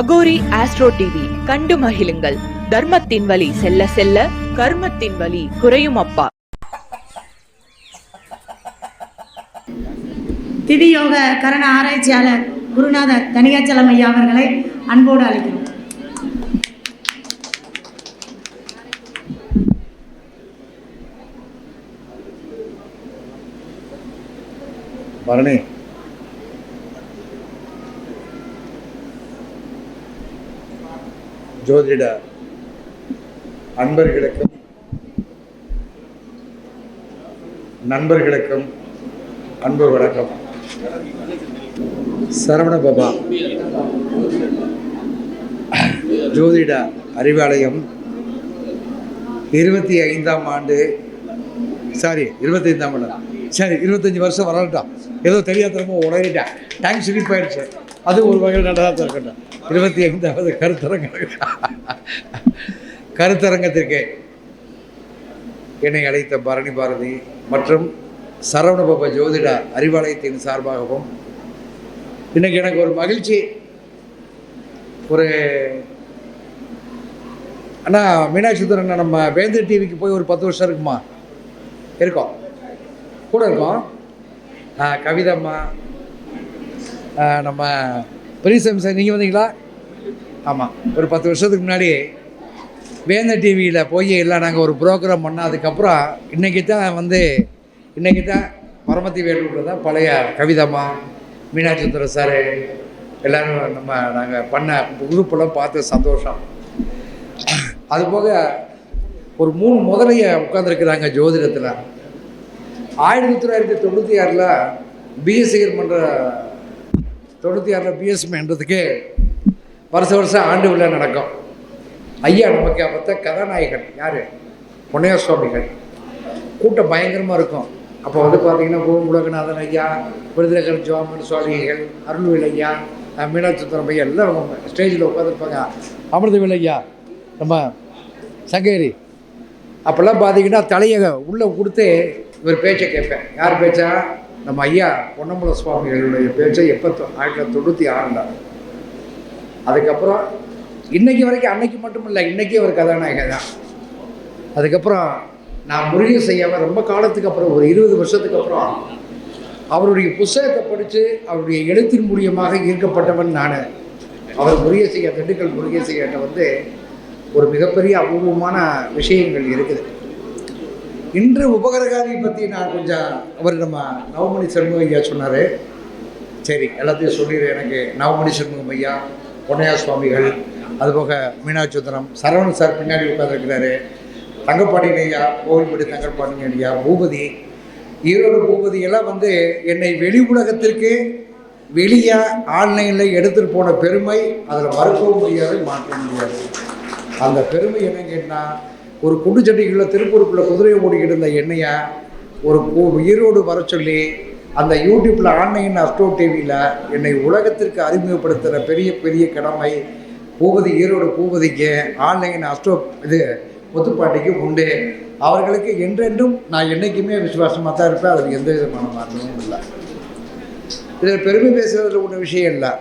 Aghori astro TV கண்டு மகிழுங்கள். தர்மத்தின் வழி செல்ல செல்ல கர்மத்தின் வழி குறையும் அப்பா. திதியோக கரண ஆராய்ச்சியாளர் குருநாதர் தனியாச்சலம் ஐயா அவர்களை அன்போடு அழைக்கிறோம். பரணி ஜோதிட அன்பர்களுக்கும் நண்பர்களுக்கும் அன்பு வணக்கம். சரவண பாபா ஜோதிட அறிவாலயம் இருபத்தி ஐந்தாம் ஆண்டு சாரி இருபத்தைந்தாம் ஆண்டு சரி இருபத்தஞ்சி வருஷம் வரட்டான் ஏதோ தெரியாதனமோ உடனிட்டேன் டைம் ஸ்லிப் ஆயிடுச்சு. அது ஒரு வகையில் நல்லதாக தான் இருக்கட்டும். இருபத்தி ஐந்தாவது கருத்தரங்க. கருத்தரங்கத்திற்கு என்னை அழைத்த பரணி பாரதி மற்றும் சரவணபப ஜோதிட அறிவாலயத்தின் சார்பாகவும் இன்னைக்கு எனக்கு ஒரு மகிழ்ச்சி. ஒரு அண்ணா மீனாட்சி நம்ம வேந்தர் டிவிக்கு போய் ஒரு பத்து வருஷம் இருக்குமா? இருக்கோம். கூட இருக்கோம். கவிதம்மா நம்ம பெரியசாமி சார் நீங்கள் வந்தீங்களா? ஆமாம் ஒரு பத்து வருஷத்துக்கு முன்னாடி வேந்தர் டிவியில் போய் எல்லாம் நாங்கள் ஒரு ப்ரோக்ராம் பண்ணோம். அதுக்கப்புறம் இன்றைக்கி தான் வந்து இன்றைக்கி தான் பரமத்தி வேலூரில் தான் பழைய கவிதம்மா மீனாட்சி சுந்தரம் சார் எல்லோரும் நம்ம நாங்கள் பண்ண குரூப்பெல்லாம் பார்த்து சந்தோஷம். அதுபோக ஒரு மூணு முதலைய உட்காந்துருக்குறாங்க ஜோதிடத்தில். ஆயிரத்தி தொள்ளாயிரத்தி தொண்ணூற்றி ஆறில் பிஎஸ்சிகர் பண்ணுற தொண்ணூற்றி ஆறில் பிஎஸ்எம்ன்றதுக்கு வருஷ வருஷம் ஆண்டு விழா நடக்கும். ஐயா நமக்கு அப்போ கதாநாயகன். யார்? பொன்னையா சுவாமிகள் கூட்டம் பயங்கரமாக இருக்கும். அப்போ வந்து பார்த்தீங்கன்னா பூமுலகநாதன் ஐயா விருதுநகர் ஜோமன் சுவாமிகள் அருள்வேல் ஐயா அஹ் மீனாட்சி சுந்தரம் ஐயா எல்லாம் ஸ்டேஜில் உட்காந்துருப்பாங்க அமிர்தவேல் ஐயா நம்ம சங்ககிரி. அப்போல்லாம் பார்த்தீங்கன்னா தலையை உள்ளே கொடுத்து இவர் பேச்சை கேட்பேன். யார் பேச்சா? நம்ம ஐயா பொன்னம்பல சுவாமிகளுடைய பேச்சை எப்போ ஆயிரத்தி தொள்ளாயிரத்தி தொண்ணூற்றி ஆறில். அதுக்கப்புறம் இன்னைக்கு வரைக்கும் அன்னைக்கு மட்டும் இல்லை இன்றைக்கி ஒரு கதாநாயகன் தான். அதுக்கப்புறம் நான் முருகன் செய்யாமல் ரொம்ப காலத்துக்கு அப்புறம் ஒரு இருபது வருஷத்துக்கு அப்புறம் அவருடைய புஸ்தகத்தை படித்து அவருடைய எழுத்தின் மூலியமாக ஈர்க்கப்பட்டவன் நான். அவர் முருகேசையா திண்டுக்கல் முருகேசையாட்ட வந்து ஒரு மிகப்பெரிய அபூர்வமான விஷயங்கள் இருக்குது. இன்று உபகரகாரி பற்றி நான் கொஞ்சம் அவர் நம்ம நவமணி சண்முகம் ஐயா சொன்னார். சரி எல்லாத்தையும் சொல்லிடுறேன் எனக்கு நவமணி சண்முகம் ஐயா பொன்னையா சுவாமிகள் அதுபோக மீனாட்சி சுந்தரம் சரவணன் சார் பின்னாடி உட்காந்துருக்கிறாரு தங்கப்பாண்டியன் ஐயா கோவில்படி தங்கப்பாண்டியன் ஐயா பூபதி ஈரோடு பூபதி எல்லாம் வந்து என்னை வெளி உலகத்திற்கு வெளியே ஆன்லைனில் எடுத்துகிட்டு போன பெருமை அதில் மறுக்கவும் முடியாது மாற்ற முடியாது. அந்த பெருமை என்னன்னு கேட்டால் ஒரு குண்டுச்சட்டிக்குள்ளே திருப்பூருக்குள்ளே குதிரையை ஓடிக்கிட்டு இருந்த எண்ணெயை ஒரு ஈரோடு வர சொல்லி அந்த யூடியூப்பில் ஆன்லைன் அஸ்ட்ரோ டிவியில் என்னை உலகத்திற்கு அறிமுகப்படுத்துகிற பெரிய பெரிய கடமை பூபதி ஈரோடு பூபதிக்கு ஆன்லைன் அஸ்ட்ரோ இது முத்துப்பாட்டிக்கு உண்டு. அவர்களுக்கு என்றென்றும் நான் என்றைக்குமே விசுவாசமாக தான் இருப்பேன். அதில் எந்த விதமான மாற்றமும் இல்லை. இதில் பெருமை பேசுகிறதுல ஒன்றும் விஷயம் இல்லை.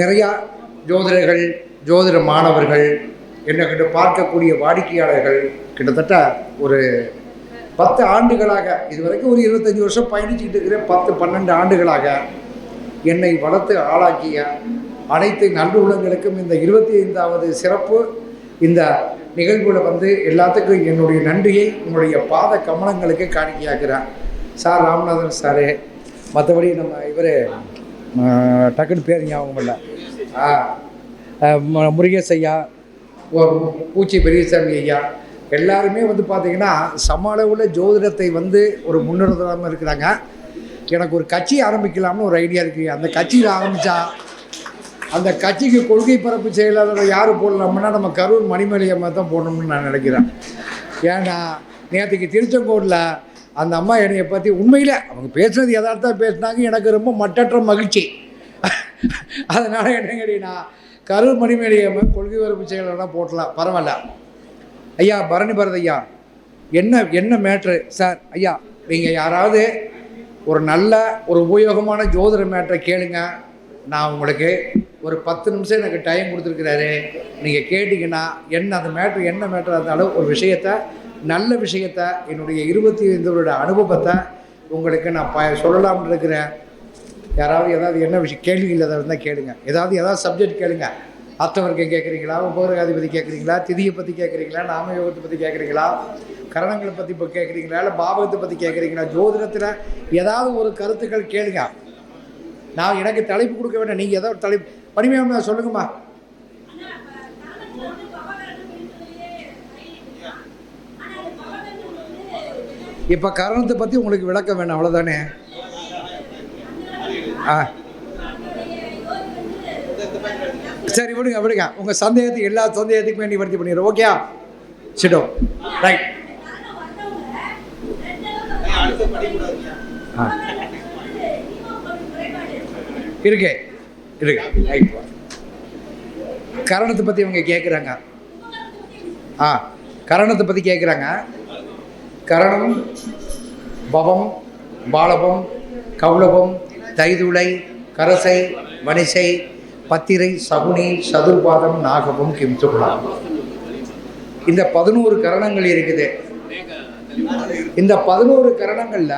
நிறையா ஜோதிடர்கள் ஜோதிட மாணவர்கள் என்னக்கிட்ட பார்க்கக்கூடிய வாடிக்கையாளர்கள் கிட்டத்தட்ட ஒரு பத்து ஆண்டுகளாக இது வரைக்கும் ஒரு இருபத்தஞ்சி வருஷம் பயணிச்சுக்கிட்டு இருக்கிற பத்து பன்னெண்டு ஆண்டுகளாக என்னை வளர்த்து ஆளாக்கிய அனைத்து நல்லுள்ளங்களுக்கும் இந்த இருபத்தி ஐந்தாவது சிறப்பு இந்த நிகழ்வில் வந்து எல்லாத்துக்கும் என்னுடைய நன்றியை உங்களுடைய பாத கமலங்களுக்கு காணிக்கையாக்குறேன். சார் ராமநாதன் சாரு மற்றபடி நம்ம இவர் டக்குன்னு பேர் ஞாபகம் இல்லை முருகேசையா பூச்சி பெரியசாமி ஐயா. எல்லாருமே வந்து பார்த்தீங்கன்னா சம அளவில் ஜோதிடத்தை வந்து ஒரு முன்னிறுத்தாமல் இருக்கிறாங்க. எனக்கு ஒரு கட்சி ஆரம்பிக்கலாம்னு ஒரு ஐடியா இருக்குது அந்த கட்சியில் ஆரம்பித்தா அந்த கட்சிக்கு கொள்கை பரப்பு செயலாளர் யார் போடலாம்னா நம்ம கரூர் மணிமேலையம்மா தான் போடணும்னு நான் நினைக்கிறேன். ஏன்னா நேற்றுக்கு திருச்செங்கோடில் அந்த அம்மா என்னைய பற்றி உண்மையில் அவங்க பேசுனது எதார்த்தம் பேசினாங்க. எனக்கு ரொம்ப மட்டற்ற மகிழ்ச்சி. அதனால் என்ன கேட்டீங்கன்னா கரூர் மணிமேலையம்மா கொள்கை வரப்பு செயலாளராக போட்டலாம். பரவாயில்ல. ஐயா பரணி பரத் ஐயா என்ன என்ன மேட்ரு சார் ஐயா நீங்கள் யாராவது ஒரு நல்ல ஒரு உபயோகமான ஜோதிட மேட்டரை கேளுங்க. நான் உங்களுக்கு ஒரு பத்து நிமிஷம் எனக்கு டைம் கொடுத்துருக்கிறாரு. நீங்கள் கேட்டிங்கன்னா என்ன அந்த மேட்ரு என்ன மேட்ரு இருந்தாலும் ஒரு விஷயத்த நல்ல விஷயத்த என்னுடைய இருபத்தி ஐந்து வருட அனுபவத்தை உங்களுக்கு நான் ப சொல்லலாம்னு இருக்கிறேன். யாராவது ஏதாவது என்ன விஷயம் கேள்விகள் ஏதாவது இருந்தால் கேளுங்க. ஏதாவது ஏதாவது சப்ஜெக்ட் கேளுங்க. அர்த்தவர்க்கம் கேட்குறீங்களா? உபகராதி கேட்குறீங்களா? திதியை பற்றி கேட்குறீங்களா? நாமயோகத்தை பற்றி கேட்குறீங்களா? கரணங்களை பற்றி இப்போ கேட்குறீங்களா? இல்லை பாவகத்தை பற்றி கேட்குறீங்களா? ஜோதிடத்தில் ஏதாவது ஒரு கருத்துக்கள் கேளுங்க. நான் எனக்கு தலைப்பு கொடுக்க வேண்டாம். நீங்கள் ஏதாவது தலைப்பு பணிமையாக சொல்லுங்கம்மா. இப்போ கரணத்தை பற்றி உங்களுக்கு விளக்கம் வேணும். அவ்வளோதானே ஆ. சரி விடுங்க விடுங்க. உங்கள் சந்தேகத்துக்கு எல்லா சந்தேகத்துக்குமே நிவர்த்தி பண்ணிடுறோம் ஓகே சிடோ ரைட் ஆ. இருக்கு இருக்கு. ரைட் கரணத்தை பற்றி இவங்க கேட்குறாங்க ஆ கரணத்தை பற்றி கேட்குறாங்க கரணம் பவம் பாலபம் கௌலபம் தைதுளை கரசை வனிசை பத்திரை சகுனி சதுர்பாதம் நாகபம் கிம்சுகுலாம் இந்த பதினோரு கரணங்கள் இருக்குது. இந்த பதினோரு கரணங்களில்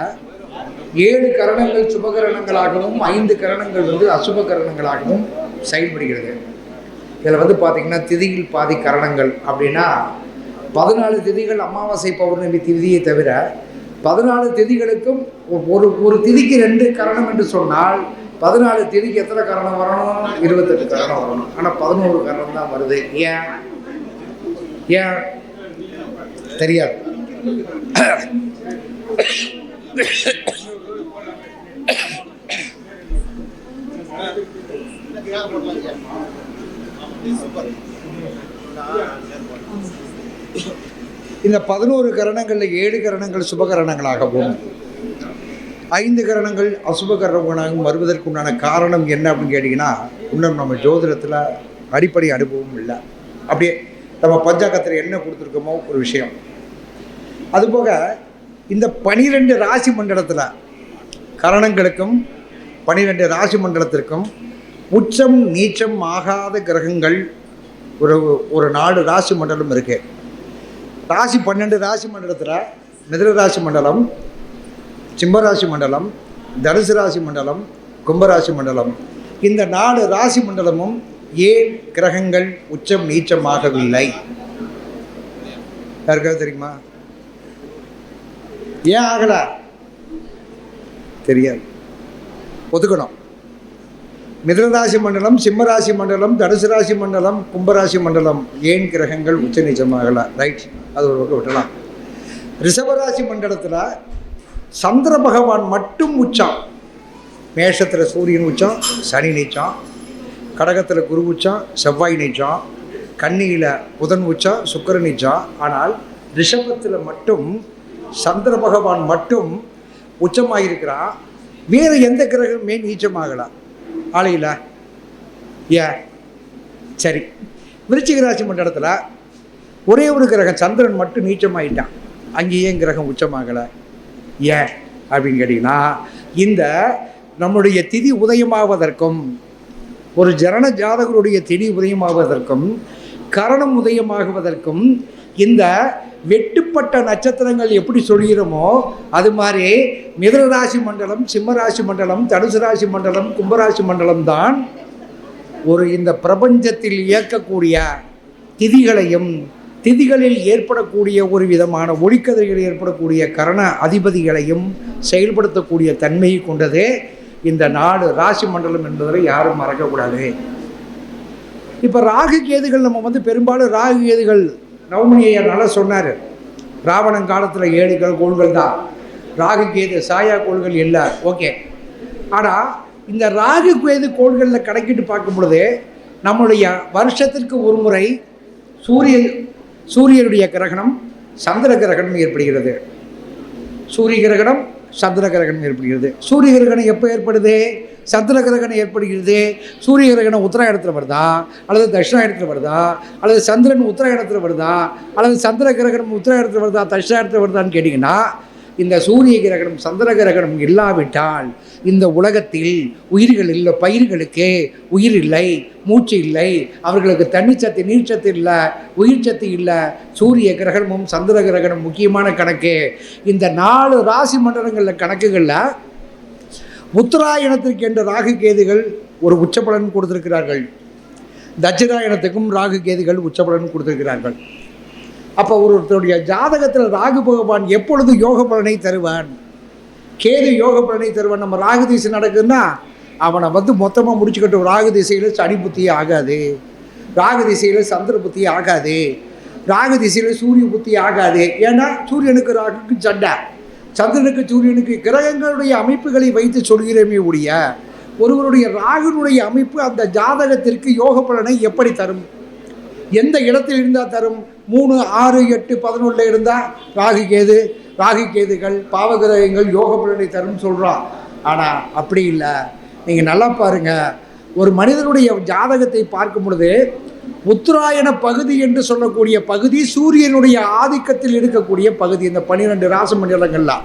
ஏழு கரணங்கள் சுபகரணங்களாகவும் ஐந்து கரணங்கள் வந்து அசுப கரணங்களாகவும் செயல்படுகிறது. இதில் வந்து பார்த்திங்கன்னா திதியில் பாதி கரணங்கள் அப்படின்னா பதினாலு திதிகள் அமாவாசை பௌர்ணமி திதியை தவிர பதினாலு திதிகளுக்கும் ஒரு ஒரு திதிக்கு ரெண்டு கரணம் என்று சொன்னால் பதினாலு திதிக்கு எத்தனை கரணம் வரணும் இருபத்தெட்டு கரணம் வரணும் ஆனால் பதினோரு கரணம் தான் வருது ஏன் ஏன் தெரியாது இந்த பதினோரு கரணங்களில் ஏழு கரணங்கள் சுபகரணங்களாகவும் ஐந்து கரணங்கள் அசுப கரணங்களாகவும் வருவதற்குண்டான காரணம் என்ன அப்படின்னு கேட்டிங்கன்னா இன்னும் நம்ம ஜோதிடத்தில் அடிப்படை அனுபவம் இல்லை. அப்படியே நம்ம பஞ்சாங்கத்தில் என்ன கொடுத்துருக்கோமோ ஒரு விஷயம். அதுபோக இந்த பனிரெண்டு ராசி மண்டலத்தில் கரணங்களுக்கும் பனிரெண்டு ராசி மண்டலத்திற்கும் உச்சம் நீச்சம் ஆகாத கிரகங்கள் ஒரு ஒரு நாலு ராசி மண்டலம் இருக்குது ராசி பன்னெண்டு ராசி மண்டலத்தில் மிதுன ராசி மண்டலம் சிம்மராசி மண்டலம் தனுசு ராசி மண்டலம் கும்பராசி மண்டலம். இந்த நாலு ராசி மண்டலமும் ஏன் கிரகங்கள் உச்சம் நீச்சமாகவில்லை? யாருக்காவது தெரியுமா? ஏன் ஆகல? தெரியாது. ஒதுக்கணும். மிதனராசி மண்டலம் சிம்மராசி மண்டலம் தனுசு ராசி மண்டலம் கும்பராசி மண்டலம் ஏன் கிரகங்கள் உச்ச நீச்சமாகல? ரைட். அது ஒரு பக்கம் விட்டலாம் ரிஷபராசி மண்டலத்தில் சந்திர பகவான் மட்டும் உச்சம். மேஷத்தில் சூரியன் உச்சம் சனி நீச்சம் கடகத்தில் குரு உச்சம் செவ்வாய் நீச்சம் கன்னியில் புதன் உச்சம் சுக்கர நீச்சம். ஆனால் ரிஷபத்தில் மட்டும் சந்திர பகவான் மட்டும் உச்சமாயிருக்கிறான். வேறு எந்த கிரகமே நீச்சமாகலாம் ஆலையில். ஏன்? சரி. விருச்சிக ராசி மண்டலத்தில் ஒரே ஒரு கிரகம் சந்திரன் மட்டும் நீச்சமாயிட்டான். அங்கேயே கிரகம் உச்சமாகலை. ஏன்? அப்படின்னு கேட்டிங்கன்னா இந்த நம்முடைய திதி உதயமாவதற்கும் ஒரு ஜனன ஜாதகருடைய திதி உதயமாவதற்கும் கரணம் உதயமாகுவதற்கும் இந்த வெட்டுப்பட்ட நட்சத்திரங்கள் எப்படி சொல்கிறோமோ அது மாதிரி மிதனராசி மண்டலம் சிம்மராசி மண்டலம் தனுசு ராசி மண்டலம் கும்பராசி மண்டலம் தான் ஒரு இந்த பிரபஞ்சத்தில் இயக்கக்கூடிய திதிகளையும் திதிகளில் ஏற்படக்கூடிய ஒரு விதமான ஒளிக்கதிர்கள் ஏற்படக்கூடிய கரண அதிபதிகளையும் செயல்படுத்தக்கூடிய தன்மையை கொண்டதே இந்த நாடு ராசி மண்டலம் என்பதை யாரும் மறக்கக்கூடாது. இப்போ ராகு கேதுகள் நம்ம வந்து பெரும்பாலும் ராகு கேதுகள் நவமணியை நல்லா சொன்னார். ராவணன் காலத்தில் ஏழு கோள்கள் தான். ராகு கேது சாயா கோள்கள் இல்லை. ஓகே. ஆனால் இந்த ராகு கேது கோள்களில் கணக்கிட்டு பார்க்கும் பொழுது நம்முடைய வருஷத்திற்கு ஒரு முறை சூரிய சூரியனுடைய கிரகணம் சந்திர கிரகணம் ஏற்படுகிறது. சூரிய கிரகணம் சந்திர கிரகணம் ஏற்படுகிறது. சூரிய கிரகணம் எப்போ ஏற்படுது? சந்திர கிரகணம் ஏற்படுகிறது. சூரிய கிரகணம் உத்தராயணத்தில் வருதா? அல்லது தட்சிணாயணத்தில் வருதா? அல்லது சந்திரன் உத்தராயணத்தில் வருதா? அல்லது சந்திர கிரகணம் உத்தராயணத்தில் வருதா? தட்சிணாயணத்தில் வருதான்னு கேட்டிங்கன்னா இந்த சூரிய கிரகணம் சந்திர கிரகணம் இல்லாவிட்டால் இந்த உலகத்தில் உயிர்கள் இல்லை பயிர்களுக்கே உயிர் இல்லை மூச்சு இல்லை அவர்களுக்கு தண்ணிச்சத்து நீர்ச்சத்து இல்லை உயிர் சத்து இல்லை. சூரிய கிரகணமும் சந்திர கிரகணம் முக்கியமான கணக்கு. இந்த நாலு ராசி மண்டலங்களில் கணக்குகளில் உத்தராயணத்திற்கு என்ற ராகு கேதுகள் ஒரு உச்சபலன் கொடுத்திருக்கிறார்கள். தட்சிராயணத்துக்கும் ராகு கேதுகள் உச்சபலன் கொடுத்திருக்கிறார்கள். அப்போ ஒருத்தருடைய ஜாதகத்தில் ராகு பகவான் எப்பொழுது யோக பலனை தருவான்? கேது யோக பலனை தருவான். நம்ம ராகு திசை நடக்குதுன்னா அவனை வந்து மொத்தமாக முடிச்சுக்கிட்டு ராகு திசையில் சனி புத்தி ஆகாது. ராகு திசையில் சந்திர புத்தி ஆகாது. ராகு திசையில் சூரிய புத்தி ஆகாது. ஏன்னா சூரியனுக்கு ராகுக்கு சண்டை சந்திரனுக்கு சூரியனுக்கு கிரகங்களுடைய அமைப்புகளை வைத்து சொல்கிறேமே உடைய ஒருவருடைய ராகுனுடைய அமைப்பு அந்த ஜாதகத்திற்கு யோக பலனை எப்படி தரும்? எந்த இடத்தில் இருந்தால் தரும்? மூணு ஆறு எட்டு பதினொன்றில் இருந்தால் ராகு கேது ராகு கேதுகள் பாவகிரகங்கள் யோக பலனை தரும்னு சொல்கிறோம் ஆனால் அப்படி இல்லை. நீங்கள் நல்லா பாருங்கள் ஒரு மனிதனுடைய ஜாதகத்தை பார்க்கும் பொழுது உத்தராயண பகுதி என்று சொல்லக்கூடிய பகுதி சூரியனுடைய ஆதிக்கத்தில் இருக்கக்கூடிய பகுதி. இந்த பன்னிரெண்டு ராச மண்டலங்கள்லாம்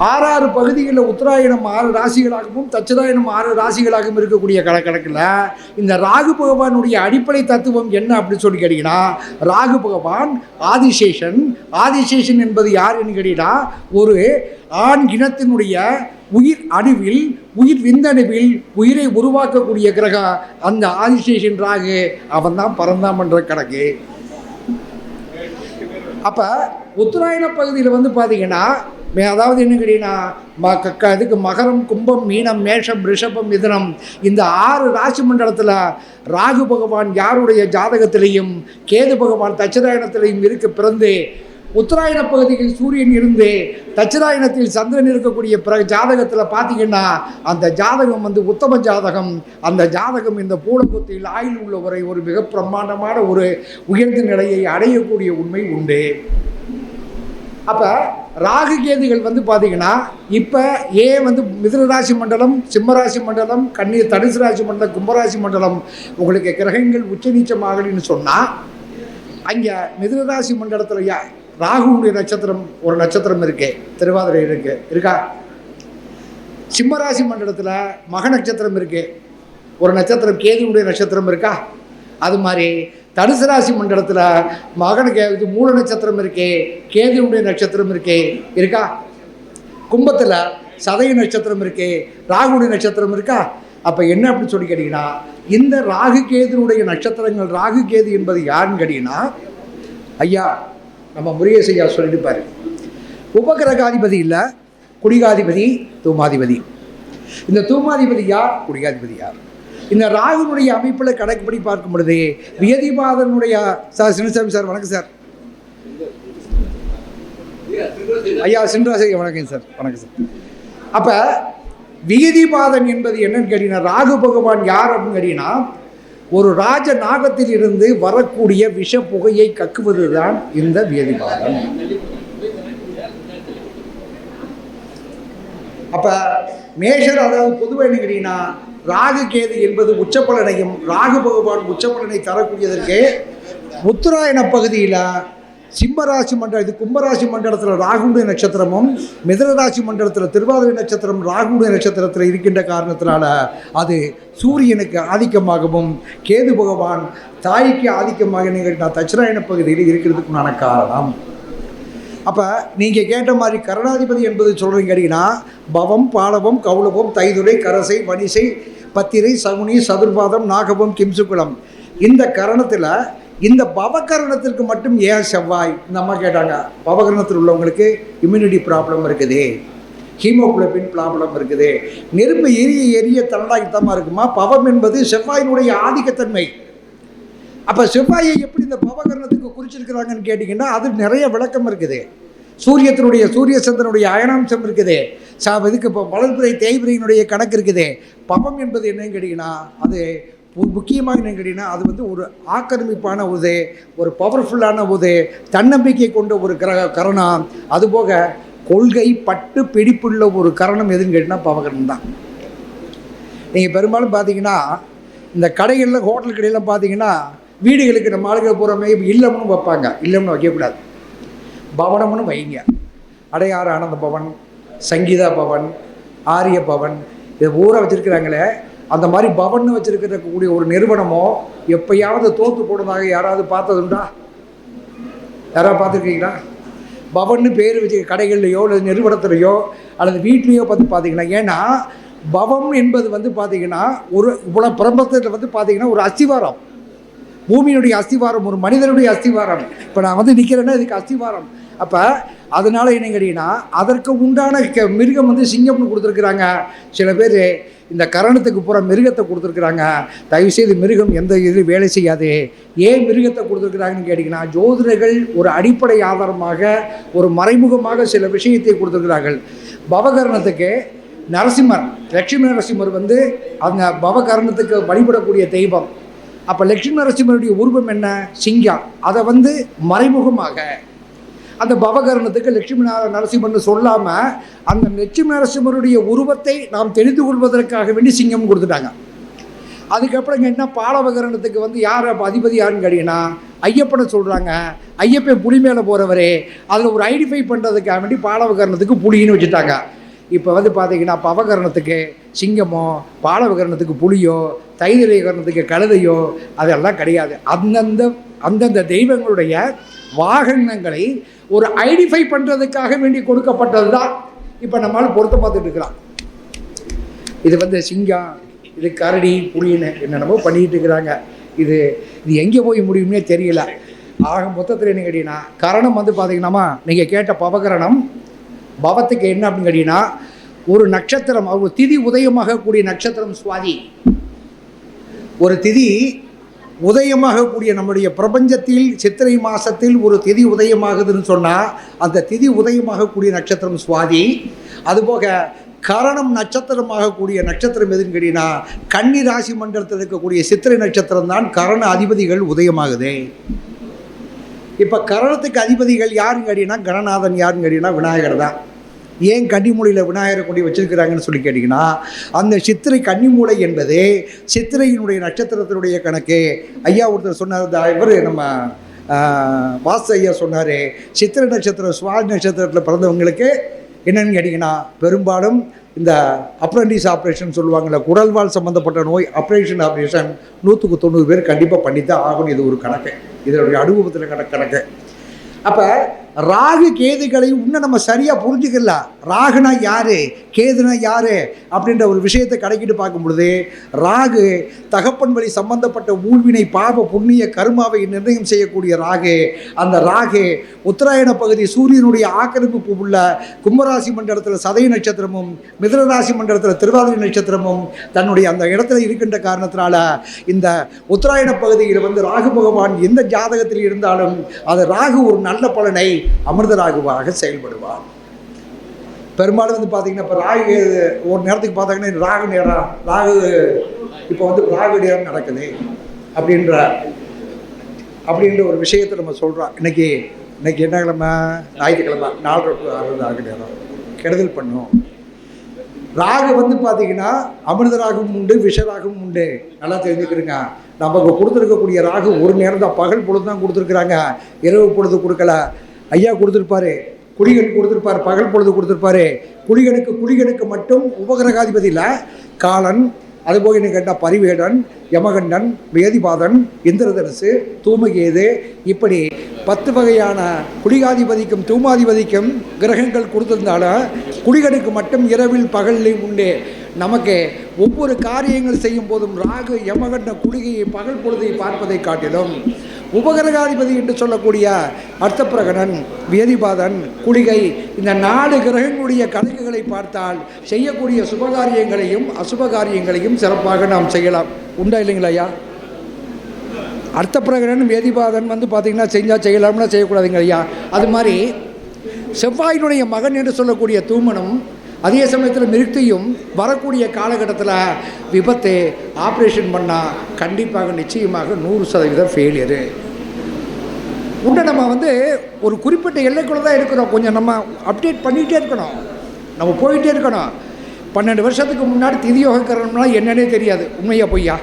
ஆறாறு பகுதிகளில் உத்தராயணம் ஆறு ராசிகளாகவும் தச்சராயணம் ஆறு ராசிகளாகவும் இருக்கக்கூடிய கணக்கணக்கில் இந்த ராகு பகவானுடைய அடிப்படை தத்துவம் என்ன அப்படின்னு சொல்லி கேட்டீங்கன்னா ராகு பகவான் ஆதிசேஷன். ஆதிசேஷன் என்பது யாருன்னு கேட்டீங்கன்னா ஒரு ஆண் இனத்தினுடைய உயிர் அணுவில் உயிர் விந்தணுவில் உயிரை உருவாக்கக்கூடிய கிரகம் அந்த ஆதிசேஷன் ராகு. அவன் தான் பரந்தாமன்ற கணக்கு. அப்போ உத்தராயண பகுதியில் வந்து பார்த்தீங்கன்னா அதாவது என்ன கேட்டீங்கன்னா ம க- க- இதுக்கு மகரம் கும்பம் மீனம் மேஷம் ரிஷபம் மிதனம் இந்த ஆறு ராசி மண்டலத்தில் ராகு பகவான் யாருடைய ஜாதகத்திலையும் கேது பகவான் தச்சராயணத்திலையும் இருக்க பிறந்து உத்தராயண பகுதியில் சூரியன் இருந்து தச்சராயணத்தில் சந்திரன் இருக்கக்கூடிய பிற ஜாதகத்தில் பார்த்தீங்கன்னா அந்த ஜாதகம் வந்து உத்தம ஜாதகம். அந்த ஜாதகம் இந்த பூலகத்தில் ஆயுள் உள்ளவரை ஒரு மிக பிரம்மாண்டமான ஒரு உயர்ந்த நிலையை அடையக்கூடிய உண்மை உண்டு. அப்போ ராகு கேதுகள் வந்து பார்த்திங்கன்னா இப்போ ஏன் வந்து மிதுனராசி மண்டலம் சிம்மராசி மண்டலம் கண்ணீர் தனுசு ராசி மண்டலம் கும்பராசி மண்டலம். உங்களுக்கு கிரகங்கள் உச்சநீச்சமாகலின்னு சொன்னால் அங்கே மிதுனராசி மண்டலத்தில் யா நட்சத்திரம் ஒரு நட்சத்திரம் இருக்கு திருவாதிரை இருக்கு இருக்கா? சிம்மராசி மண்டலத்தில் மக நட்சத்திரம் இருக்கு ஒரு நட்சத்திரம் கேதுவுடைய நட்சத்திரம் இருக்கா? அது மாதிரி தனுசு ராசி மண்டலத்தில் மகனுக்கு இது மூல நட்சத்திரம் இருக்கே கேதுவுடைய நட்சத்திரம் இருக்கே இருக்கா? கும்பத்தில் சதய நட்சத்திரம் இருக்கே ராகுடைய நட்சத்திரம் இருக்கா? அப்போ என்ன அப்படின்னு சொல்லி கேட்டிங்கன்னா இந்த ராகு கேதுனுடைய நட்சத்திரங்கள் ராகு கேது என்பது யாருன்னு கேட்டிங்கன்னா ஐயா நம்ம முருகேச ஐயா சொல்லியிருப்பார் உபகிரகாதிபதி இல்லை குடிகாதிபதி தூமாதிபதி. இந்த தூமாதிபதி யார்? குடிகாதிபதி யார்? இந்த ராகுனுடைய அமைப்பில் கணக்குப்படி பார்க்கும் பொழுது வியதிபாதனுடைய சார் சின்னசாமி சார் வணக்கம் சார். ஐயா சின்ராசி வணக்கம் சார் வணக்கம் சார். அப்போ வியதிபாதன் என்பது என்னன்னு கேட்டீங்கன்னா ராகு பகவான் யார் அப்படின்னு கேட்டீங்கன்னா ஒரு ராஜ நாகத்தில் இருந்து வரக்கூடிய விஷ புகையை கக்குவது தான் இந்த வியதிபாதன். அப்போ மேஷர் அதாவது பொதுவாக என்ன கேட்டீங்கன்னா ராகு கேது என்பது உச்சப்பலனையும் ராகு பகவான் உச்சப்பலனை தரக்கூடியதற்கு உத்தராயண பகுதியில் சிம்மராசி மண்டலம் இது கும்பராசி மண்டலத்தில் ராகுடைய நட்சத்திரமும் மிதனராசி மண்டலத்தில் திருவாதிரை நட்சத்திரம் ராகுடைய நட்சத்திரத்தில் இருக்கின்ற காரணத்தினால அது சூரியனுக்கு ஆதிக்கமாகவும் கேது பகவான் தாய்க்கு ஆதிக்கமாக நீங்கள் நான் தட்சிணாயன பகுதியில் இருக்கிறதுக்குண்டான காரணம். அப்போ நீங்கள் கேட்ட மாதிரி கருணாதிபதி என்பது சொல்கிறீங்க அப்படின்னா பவம் பாலவம் கௌளவம் தைதுரை கரசை வனிசை பத்திரை சகுனி சதுர்பாதம் நாகபம் கிம்சுகுலம். இந்த கரணத்தில் இந்த பவகரணத்திற்கு மட்டும் ஏன் செவ்வாய்? இந்த அம்மா கேட்டாங்க. பவகரணத்தில் உள்ளவங்களுக்கு இம்யூனிட்டி ப்ராப்ளம் இருக்குது. ஹீமோகுளோபின் ப்ராப்ளம் இருக்குது. நெருப்பு எரிய எரிய தன்னடாகித்தமாக இருக்குமா? பவம் என்பது செவ்வாயினுடைய ஆதிக்கத்தன்மை. அப்போ செவ்வாயை எப்படி இந்த பவகரணத்துக்கு குறிச்சிருக்கிறாங்கன்னு கேட்டிங்கன்னா அது நிறைய விளக்கம் இருக்குது. சூரியத்தினுடைய சூரிய சந்திரனுடைய அயனாம்சம் இருக்குது. சா இதுக்கு இப்போ வளர்பிறை தேய்பிரையினுடைய கணக்கு இருக்குது. பவம் என்பது என்னன்னு கேட்டிங்கன்னா அது முக்கியமாக என்னன்னு கேட்டிங்கன்னா அது வந்து ஒரு ஆக்கிரமிப்பான உது ஒரு பவர்ஃபுல்லான உது தன்னம்பிக்கை கொண்ட ஒரு கிரக கரணம் அதுபோக கொள்கை பட்டு பிடிப்புள்ள ஒரு கரணம் எதுன்னு கேட்டிங்கன்னா பவகரணம் தான். நீங்கள் பெரும்பாலும் பார்த்தீங்கன்னா இந்த கடைகளில் ஹோட்டல் கடையெல்லாம் பார்த்தீங்கன்னா வீடுகளுக்கு நம்ம ஆளுங்க போகிறோமே இல்லம்னு வைப்பாங்க. இல்லம்னு வைக்கக்கூடாது. பவனம்னு வைங்க. அடையாறு ஆனந்த பவன் சங்கீதா பவன் ஆரிய பவன் இதை ஊரை வச்சுருக்கிறாங்களே அந்த மாதிரி பவன் வச்சுருக்கக்கூடிய ஒரு நிறுவனமோ எப்பயாவது தோற்று போனதாக யாராவது பார்த்ததுண்டா? யாராவது பார்த்துருக்கீங்களா? பவன்னு பேர் வச்சு கடைகள்லையோ அல்லது நிறுவனத்துலையோ அல்லது வீட்லேயோ பார்த்து பார்த்தீங்கன்னா ஏன்னா பவம் என்பது வந்து பார்த்தீங்கன்னா ஒரு இவ்வளோ பிரபந்தத்தில் வந்து பார்த்தீங்கன்னா ஒரு அஸ்திவாரம். பூமியினுடைய அஸ்திவாரம் ஒரு மனிதனுடைய அஸ்திவாரம். இப்போ நான் வந்து நிற்கிறேன்னா இதுக்கு அஸ்திவாரம். அப்போ அதனால் என்ன கேட்டீங்கன்னா அதற்கு உண்டான க- மிருகம் வந்து சிங்கம்னு கொடுத்துருக்குறாங்க. சில பேர் இந்த கரணத்துக்கு பூரா மிருகத்தை கொடுத்துருக்குறாங்க. தயவுசெய்து மிருகம் எந்த இது வேலை செய்யாது. ஏன் மிருகத்தை கொடுத்துருக்குறாங்கன்னு கேட்டிங்கன்னா ஜோதிடர்கள் ஒரு அடிப்படை ஆதாரமாக ஒரு மறைமுகமாக சில விஷயத்தை கொடுத்துருக்கிறார்கள். பவகரணத்துக்கு நரசிம்மர் லட்சுமி நரசிம்மர் வந்து அந்த பவகரணத்துக்கு வழிபடக்கூடிய தெய்வம். அப்போ லட்சுமி நரசிம்மருடைய உருவம் என்ன? சிங்கம். அதை வந்து மறைமுகமாக அந்த பவகரணத்துக்கு லட்சுமி நரசிம்மன் சொல்லாமல் அந்த லட்சுமி நரசிம்மருடைய உருவத்தை நாம் தெரிந்து கொள்வதற்காக வேண்டி சிங்கம் கொடுத்துட்டாங்க. அதுக்கப்புறம் என்ன பாலவகரணத்துக்கு வந்து யார் அப்போ அதிபதி யாருன்னு கேட்டீங்கன்னா ஐயப்பனை சொல்கிறாங்க ஐயப்பன் புலி மேலே போகிறவரே அதில் ஒரு ஐடென்டிஃபை பண்ணுறதுக்காக வேண்டி பாலவகரணத்துக்கு புலின்னு வச்சுட்டாங்க. இப்போ வந்து பார்த்தீங்கன்னா பவகரணத்துக்கு சிங்கமோ பாலவகரணத்துக்கு புலியோ தைதலிகரணத்துக்கு கழுதையோ அதெல்லாம் கிடையாது. அந்தந்த அந்தந்த தெய்வங்களுடைய வாகனங்களை ஒரு ஐடென்டிஃபை பண்ணுறதுக்காக வேண்டி கொடுக்கப்பட்டது தான். இப்போ நம்மளால் பொருத்த பார்த்துட்டு இருக்கிறான் இது வந்து சிங்கம் இது கரடி புலின்னு என்னென்னமோ பண்ணிட்டு இருக்கிறாங்க. இது இது எங்கே போய் முடியும்னே தெரியல. ஆக மொத்தத்தில் என்ன கேட்டீங்கன்னா கரணம் வந்து பார்த்தீங்கன்னா நீங்கள் கேட்ட பவகரணம் பவத்துக்கு என்ன அப்படின்னு கேட்டீங்கன்னா ஒரு நட்சத்திரம் ஒரு திதி உதயமாகக்கூடிய நட்சத்திரம் சுவாதி. ஒரு திதி உதயமாகக்கூடிய நம்முடைய பிரபஞ்சத்தில் சித்திரை மாசத்தில் ஒரு திதி உதயமாகுதுன்னு சொன்னால் அந்த திதி உதயமாகக்கூடிய நட்சத்திரம் சுவாதி. அதுபோக கரணம் நட்சத்திரமாகக்கூடிய நட்சத்திரம் எதுன்னு கேட்டீங்கன்னா கன்னி ராசி மண்டலத்தில் இருக்கக்கூடிய சித்திரை நட்சத்திரம் தான் கரண அதிபதிகள் உதயமாகுது. இப்போ கரணத்துக்கு அதிபதிகள் யாருன்னு கேட்டீங்கன்னா கணநாதன் யாருன்னு கேட்டீங்கன்னா விநாயகர் தான். ஏன் கன்னிமூலையில் விநாயகரை கொண்டு வச்சிருக்கிறாங்கன்னு சொல்லி கேட்டிங்கன்னா அந்த சித்திரை கன்னிமூலை என்பது சித்திரையினுடைய நட்சத்திரத்தினுடைய கணக்கு. ஐயா ஒருத்தர் சொன்னார் இவர் நம்ம வாச வாசு ஐயா சொன்னார் சித்திரை நட்சத்திரம் சுவாதி நட்சத்திரத்தில் பிறந்தவங்களுக்கு என்னன்னு கேட்டிங்கன்னா பெரும்பாலும் இந்த அப்ரண்டிஸ் ஆப்ரேஷன் சொல்லுவாங்கள்ல குடல்வால் சம்மந்தப்பட்ட நோய் ஆப்ரேஷன் ஆப்ரேஷன் நூற்றுக்கு தொண்ணூறு பேர் கண்டிப்பாக பண்ணித்தான் ஆகணும். இது ஒரு கணக்கு. இதனுடைய அனுபவத்தில் கணக்கு கணக்கு. அப்போ ராகு கேதுகளை இன்னும் நம்ம சரியாக புரிஞ்சுக்கல. ராகுனா யாரு? கேதுனா யாரு? அப்படின்ற ஒரு விஷயத்தை கணக்கிட்டு பார்க்கும் பொழுது ராகு தகப்பன் வழி சம்பந்தப்பட்ட ஊழ்வினை பாப புண்ணிய கருமாவை நிர்ணயம் செய்யக்கூடிய ராகு. அந்த ராகு உத்தராயண பகுதி சூரியனுடைய ஆக்கிரமிப்பு உள்ள கும்பராசி மண்டலத்தில் சதய நட்சத்திரமும் மிதனராசி மண்டலத்தில் திருவாதிரை நட்சத்திரமும் தன்னுடைய அந்த இடத்துல இருக்கின்ற காரணத்தினால இந்த உத்தராயண பகுதியில் வந்து ராகு பகவான் எந்த ஜாதகத்தில் இருந்தாலும் அது ராகு ஒரு நல்ல பலனை அமிர்த ராகுவாக செயல்படுவார். பெரும்பாலும் வந்து பார்த்தீங்கன்னா இப்போ ராகு ஒரு நேரத்துக்கு பார்த்தாங்கன்னா ராகு நேரம் ராகு இப்போ வந்து ராகு நேரம் நடக்குது அப்படின்ற அப்படின்ற ஒரு விஷயத்தை நம்ம சொல்கிறோம் இன்னைக்கு இன்னைக்கு என்ன கிழமை? ஞாயிற்றுக்கிழமை நாலு ஆறு ராகு நேரம். கெடுதல் பண்ணும். ராகு வந்து பார்த்தீங்கன்னா அமிர்த ராகும் உண்டு விஷராகவும் உண்டு. நல்லா தெரிஞ்சுக்கிறீங்க. நமக்கு கொடுத்துருக்கக்கூடிய ராகு ஒரு நேரம் தான் பகல் பொழுது தான் கொடுத்துருக்குறாங்க. இரவு பொழுது கொடுக்கல. ஐயா கொடுத்துருப்பாரு குடிகன் கொடுத்துருப்பாரு பகல் பொழுது கொடுத்துருப்பாரு. குடிகனுக்கு குடிகனுக்கு மட்டும் உபகிரகாதிபதியில் இல்லை. காலன் அதுபோக என்ன கேட்டால் பரிவேடன் யமகண்டன் வேதிபாதன் இந்திரதரசு தூமகேது இப்படி பத்து வகையான குடிகாதிபதிக்கும் தூமாதிபதிக்கும் கிரகங்கள் கொடுத்திருந்தாலும் குடிகனுக்கு மட்டும் இரவில் பகலில் உண்டு. நமக்கு ஒவ்வொரு காரியங்கள் செய்யும் போதும் ராகு யமகண்ட குளிகையை பகல் பொழுதை பார்ப்பதை காட்டிலும் உபகிரகாதிபதி என்று சொல்லக்கூடிய அர்த்தப்பிரகடன் வேதிபாதன் குளிகை இந்த நாலு கிரகங்களுடைய கணக்குகளை பார்த்தால் செய்யக்கூடிய சுபகாரியங்களையும் அசுபகாரியங்களையும் சிறப்பாக நாம் செய்யலாம். உண்டா இல்லைங்களா ஐயா? வேதிபாதன் வந்து பார்த்திங்கன்னா செஞ்சால் செய்யலாம்னா செய்யக்கூடாதுங்க ஐயா. அது மாதிரி செவ்வாயினுடைய மகன் என்று சொல்லக்கூடிய தூமனும் அதே சமயத்தில் மிருக்தியும் வரக்கூடிய காலகட்டத்தில் விபத்து ஆப்ரேஷன் பண்ணால் கண்டிப்பாக நிச்சயமாக நூறு சதவீதம் ஃபெயிலியரு உண்டை நம்ம வந்து ஒரு குறிப்பிட்ட எல்லைக்குள்ளே தான் இருக்கிறோம். கொஞ்சம் நம்ம அப்டேட் பண்ணிகிட்டே இருக்கணும். நம்ம போயிட்டே இருக்கணும். பன்னெண்டு வருஷத்துக்கு முன்னாடி திதியோகக்கரணம்னா என்னன்னே தெரியாது. உண்மையா பொய்யா?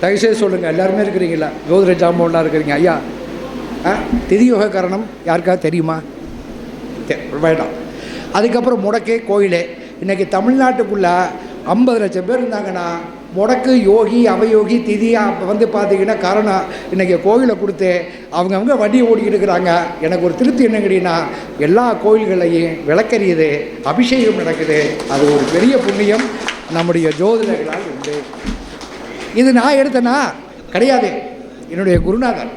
தயவுசெய்து சொல்லுங்கள் எல்லாருமே இருக்கிறீங்களா? ஜோதிர ஜாம்பவன்லாம் இருக்கிறீங்க. ஐயா ஆ? திதியோக கரணம் யாருக்காவது தெரியுமா? வேண்டாம். அதுக்கப்புறம் முடக்கே கோயிலே. இன்றைக்கி தமிழ்நாட்டுக்குள்ளே ஐம்பது லட்சம் பேர் இருந்தாங்கன்னா முடக்கு யோகி அவயோகி திதியாக வந்து பார்த்தீங்கன்னா காரணம் இன்றைக்கி கோயிலை கொடுத்து அவங்கவுங்க வண்டி ஓடிக்கிட்டு இருக்கிறாங்க. எனக்கு ஒரு திருப்தி என்ன கேட்டீங்கன்னா எல்லா கோயில்களையும் விளக்கறியுது அபிஷேகம் நடக்குது. அது ஒரு பெரிய புண்ணியம் நம்முடைய ஜோதிடர்களால் உண்டு. இது நான் எடுத்தேன்னா கிடையாது. என்னுடைய குருநாதர்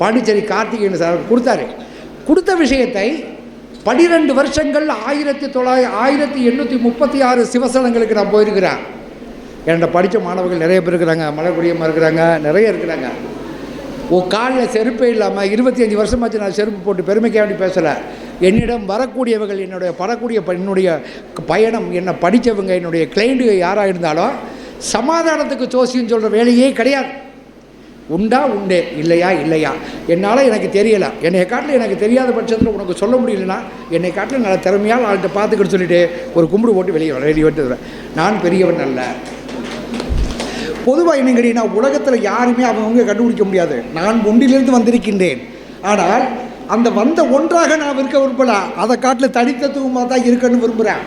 பாண்டிச்சேரி கார்த்திகேயன் சார் கொடுத்தாரு. கொடுத்த விஷயத்தை பனிரெண்டு வருஷங்கள் ஆயிரத்தி தொள்ளாயிர ஆயிரத்தி எண்ணூற்றி முப்பத்தி ஆறு சிவசனங்களுக்கு நான் போயிருக்கிறேன். என்கிட்ட படித்த மாணவர்கள் நிறைய பேர் இருக்கிறாங்க மலைக்குடியமாக இருக்கிறாங்க நிறைய இருக்கிறாங்க. ஓ காலில் செருப்பே இல்லாமல் இருபத்தி அஞ்சு வருஷமாச்சு நான் செருப்பு போட்டு பெருமைக்காக வேண்டி பேசலை. என்னிடம் வரக்கூடியவர்கள் என்னுடைய வரக்கூடிய என்னுடைய பயணம் என்னை படித்தவங்க என்னுடைய கிளைண்ட்டு யாராக இருந்தாலும் சமாதானத்துக்கு ஜோசியம் சொல்கிற வேலையே கிடையாது. உண்டா உண்டு இல்லையா இல்லையா? என்னால் எனக்கு தெரியலை. என்னை காட்டில் எனக்கு தெரியாத பட்சத்தில் உனக்கு சொல்ல முடியலன்னா என்னை காட்டில் நல்ல திறமையால் ஆள்கிட்ட பார்த்துக்கிட்டு சொல்லிட்டு ஒரு கும்பிடு போட்டு வெளியே ரெடி வெளியே நான் பெரியவன் அல்ல. பொதுவாக என்ன கேட்டீங்கன்னா உலகத்தில் யாருமே அவங்கவுங்க கண்டுபிடிக்க முடியாது. நான் ஒன்றிலிருந்து வந்திருக்கின்றேன். ஆனால் அந்த வந்த ஒன்றாக நான் இருக்க விரும்பல. அதை காட்டில் தனித்தத்துவமாக தான் இருக்கணும்னு விரும்புகிறேன்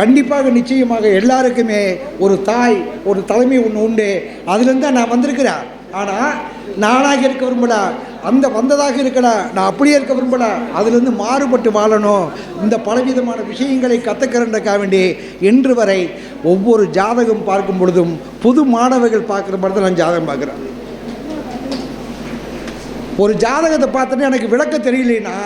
கண்டிப்பாக நிச்சயமாக எல்லாருக்குமே ஒரு தாய் ஒரு தலைமை ஒன்று உண்டு. அதுலேருந்து தான் நான் வந்திருக்கிறேன். ஆனால் நானாக இருக்க விரும்பல. அந்த வந்ததாக இருக்கல. நான் அப்படியே இருக்க விரும்பல. அதுலேருந்து மாறுபட்டு வாழணும். இந்த பலவிதமான விஷயங்களை கற்றுக்கிறன்றக்கா வேண்டி இன்று வரை ஒவ்வொரு ஜாதகம் பார்க்கும் பொழுதும் புது மாணவர்கள் பார்க்குற மாதிரி தான் நான் ஜாதகம் பார்க்குறேன். ஒரு ஜாதகத்தை பார்த்தோன்னே எனக்கு விளக்க தெரியலைன்னா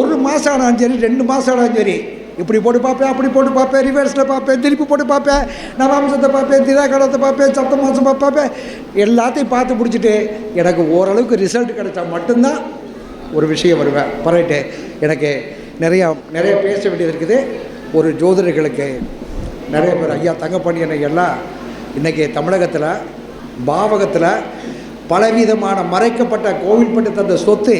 ஒரு மாதம் ஆனாலும் சரி ரெண்டு மாதம் ஆனாலும் சரி இப்படி போட்டு பார்ப்பேன் அப்படி போட்டு பார்ப்பேன் ரிவர்ஸில் பார்ப்பேன் திருப்பி போட்டு பார்ப்பேன் நவாம்சத்தை பார்ப்பேன் திராக்கடத்தை பார்ப்பேன் சப்த மாதம் பார்ப்பேன். எல்லாத்தையும் பார்த்து பிடிச்சிட்டு எனக்கு ஓரளவுக்கு ரிசல்ட் கிடைச்சா மட்டும்தான் ஒரு விஷயம் வருவேன். பரவிட்டு எனக்கு நிறையா நிறைய பேச வேண்டியது இருக்குது. ஒரு ஜோதிடர்களுக்கு நிறைய பேர் ஐயா தங்கப்பாண்டியனை எல்லாம் இன்றைக்கி தமிழகத்தில் பாவகத்தில் பலவிதமான மறைக்கப்பட்ட கோவில்பட்டு தந்த சொத்து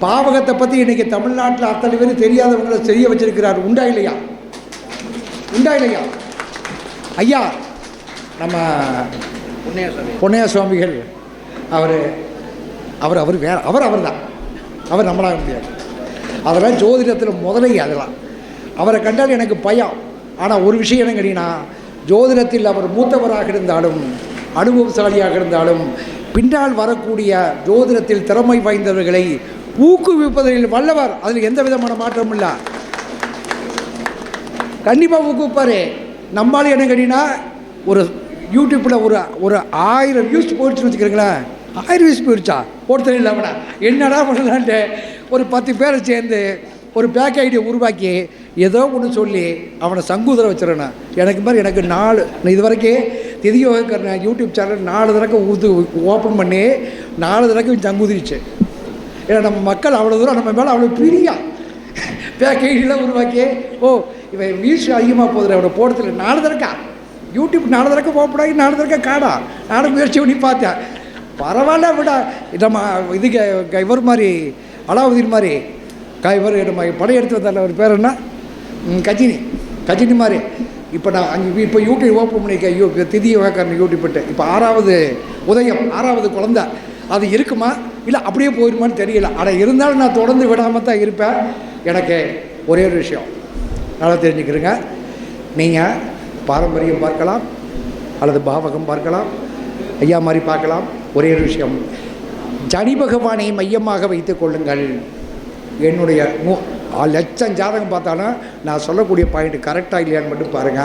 பாவகத்தை பற்றி இன்றைக்கி தமிழ்நாட்டில் அத்தனை பேர் தெரியாதவங்களை தெரிய வச்சிருக்கிறார். உண்டா இல்லையா? உண்டா இல்லையா? ஐயா நம்ம பொன்னையா சுவாமிகள் அவர் அவர் அவர் வேற அவர் அவர் தான் அவர் நம்மளாக முடியாது. அதெல்லாம் ஜோதிடத்தில் முதலே அதெல்லாம். அவரை கண்டால் எனக்கு பயம். ஆனால் ஒரு விஷயம் என்ன கேட்டீங்கன்னா ஜோதிடத்தில் அவர் மூத்தவராக இருந்தாலும் அனுபவசாலியாக இருந்தாலும் பின்னால் வரக்கூடிய ஜோதிடத்தில் திறமை வாய்ந்தவர்களை ஊக்குவிப்பதில் வல்லவர். அதில் எந்த விதமான மாற்றமும் இல்லை. கண்டிப்பாக ஊக்குவிப்பார். நம்மளால் என்ன கேட்டீங்கன்னா ஒரு யூடியூப்பில் ஒரு ஒரு ஆயிரம் வியூஸ் போயிடுச்சுன்னு வச்சுக்கிறீங்களேன். ஆயிரம் வியூஸ் போயிடுச்சா ஒருத்தர் இல்லை என்னடா பண்ணலான்ட்டு ஒரு பத்து பேரை சேர்ந்து ஒரு பேக் ஐடியை உருவாக்கி ஏதோ ஒன்று சொல்லி அவனை சங்கூதர வச்சிடணும் எனக்கு மாதிரி எனக்கு நாலு நான் இது வரைக்கும் திதியோகக்காரன யூடியூப் சேனல் நாலு தடவை ஊத்து ஓப்பன் பண்ணி நாலு தடவை சங்குதிரிச்சு. ஏன்னா நம்ம மக்கள் அவ்வளோ தூரம் நம்ம மேலே அவ்வளோ பிரியா பேக்கேஜெலாம் உருவாக்கி ஓ இவன் வியூஸ் அதிகமாக போகுது அவனை போடுறதுல நாலு தரக்கா யூடியூப் நாலு தரக்க போகப்படாது நாலு தரக்க காடா. நானும் முயற்சி பண்ணி பார்த்தேன். பரவாயில்ல விட. நம்ம இதுக்கு இவர் மாதிரி அலாவுதீன் மாதிரி. கைவர் இவர் நம்ம படையெடுத்து வந்தார்ல அவர் பேர் என்ன? ம், கஜினி. கஜினி மாதிரி. இப்போ நான் அங்கே இப்போ யூடியூப் ஓப்பன் பண்ணிக்க யூ திதியை யூடியூப் யூடியூப்ட்டு இப்போ ஆறாவது உதயம் ஆறாவது குழந்த. அது இருக்குமா? இல்லை அப்படியே போயிருமான்னு தெரியல. ஆனால் இருந்தாலும் நான் தொடர்ந்து விடாமல் தான் இருப்பேன். எனக்கு ஒரே ஒரு விஷயம். நல்லா தெரிஞ்சுக்கிறேங்க. நீங்கள் பாரம்பரியம் பார்க்கலாம் அல்லது பாவகம் பார்க்கலாம் ஐயா மாதிரி பார்க்கலாம். ஒரே ஒரு விஷயம். ஜனி பகவானை மையமாக வைத்துக் கொள்ளுங்கள். என்னுடைய மு- லட்சம் ஜாதகம் பார்த்தாலும் நான் சொல்லக்கூடிய பாயிண்ட் கரெக்டாக இல்லையான்னு மட்டும் பாருங்கள்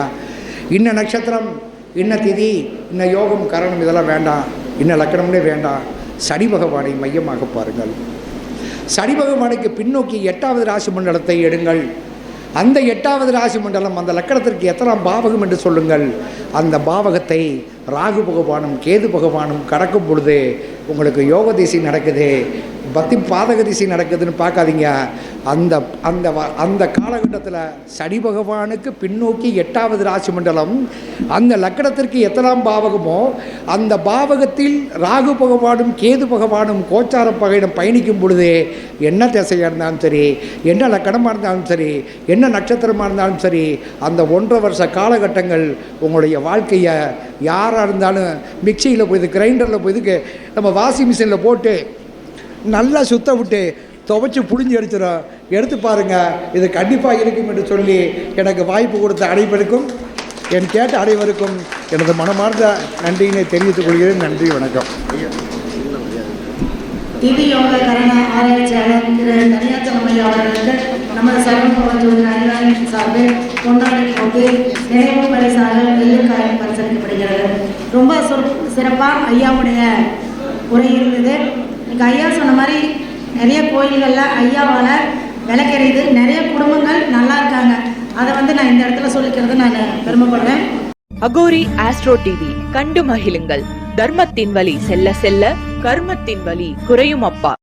இன்ன நட்சத்திரம் இன்ன திதி இன்ன யோகம் கரணம் இதெல்லாம் வேண்டாம். இன்ன லக்கணம்னே வேண்டாம். சனி பகவானை மையமாக பாருங்கள். சனி பகவானுக்கு பின்னோக்கி எட்டாவது ராசி மண்டலத்தை எடுங்கள். அந்த எட்டாவது ராசி மண்டலம் அந்த லக்கணத்திற்கு எத்தனாம் பாவகம் என்று சொல்லுங்கள். அந்த பாவகத்தை ராகு பகவானும் கேது பகவானும் கடக்கும் பொழுது உங்களுக்கு யோக திசை நடக்குது. பக்தி பாதக திசை நடக்குதுன்னு பார்க்காதீங்க. அந்த அந்த வ- அந்த காலகட்டத்தில் சனி பகவானுக்கு பின்னோக்கி எட்டாவது ராசி மண்டலம் அந்த லக்கணத்திற்கு எத்தனாம் பாவகமோ அந்த பாவகத்தில் ராகு பகவானும் கேது பகவானும் கோச்சார பகையிடம் பயணிக்கும் பொழுது என்ன திசையாக இருந்தாலும் சரி என்ன லக்கணமாக இருந்தாலும் சரி என்ன நட்சத்திரமாக இருந்தாலும் சரி அந்த ஒன்றரை வருஷ காலகட்டங்கள் உங்களுடைய வாழ்க்கையை யாராக இருந்தாலும் மிக்சியில் போய் கிரைண்டரில் போய் நம்ம வாஷிங் மிஷினில் போட்டு நல்லா சுத்த விட்டு துவைச்சி புழிஞ்சு எடுத்துடும் எடுத்து பாருங்கள் இது கண்டிப்பாக இருக்கும் என்று சொல்லி எனக்கு வாய்ப்பு கொடுத்த அனைவருக்கும் என் கேட்ட அனைவருக்கும் எனது மனமார்ந்த நன்றியினை தெரிவித்துக் கொள்கிறேன். நன்றி வணக்கம். திதி யோக கரண ஆராய்ச்சியாளர் திரு தனியாச்சலம் ஐயா அவர்களுக்கு நமது சர்வபவன் சார்பில் கொண்டாடி போட்டு நினைவு பரிசாக வெள்ளிக்காயம் பரிசளிக்கப்படுகிறது. ரொம்ப சொற் சிறப்பாக ஐயாவுடைய உரை இருந்தது. இன்னைக்கு ஐயா சொன்ன மாதிரி நிறைய கோயில்களில் ஐயாவால் விளக்கறியுது நிறைய குடும்பங்கள் நல்லா இருக்காங்க. அதை வந்து நான் இந்த இடத்துல சொல்லிக்கிறது நான் பெருமைப்படுறேன். அகோரி ஆஸ்ட்ரோ டிவி கண்டு மகிழுங்கள். தர்மத்தின் வழி செல்ல செல்ல கர்மத்தின் வழி குறையும் அப்பா.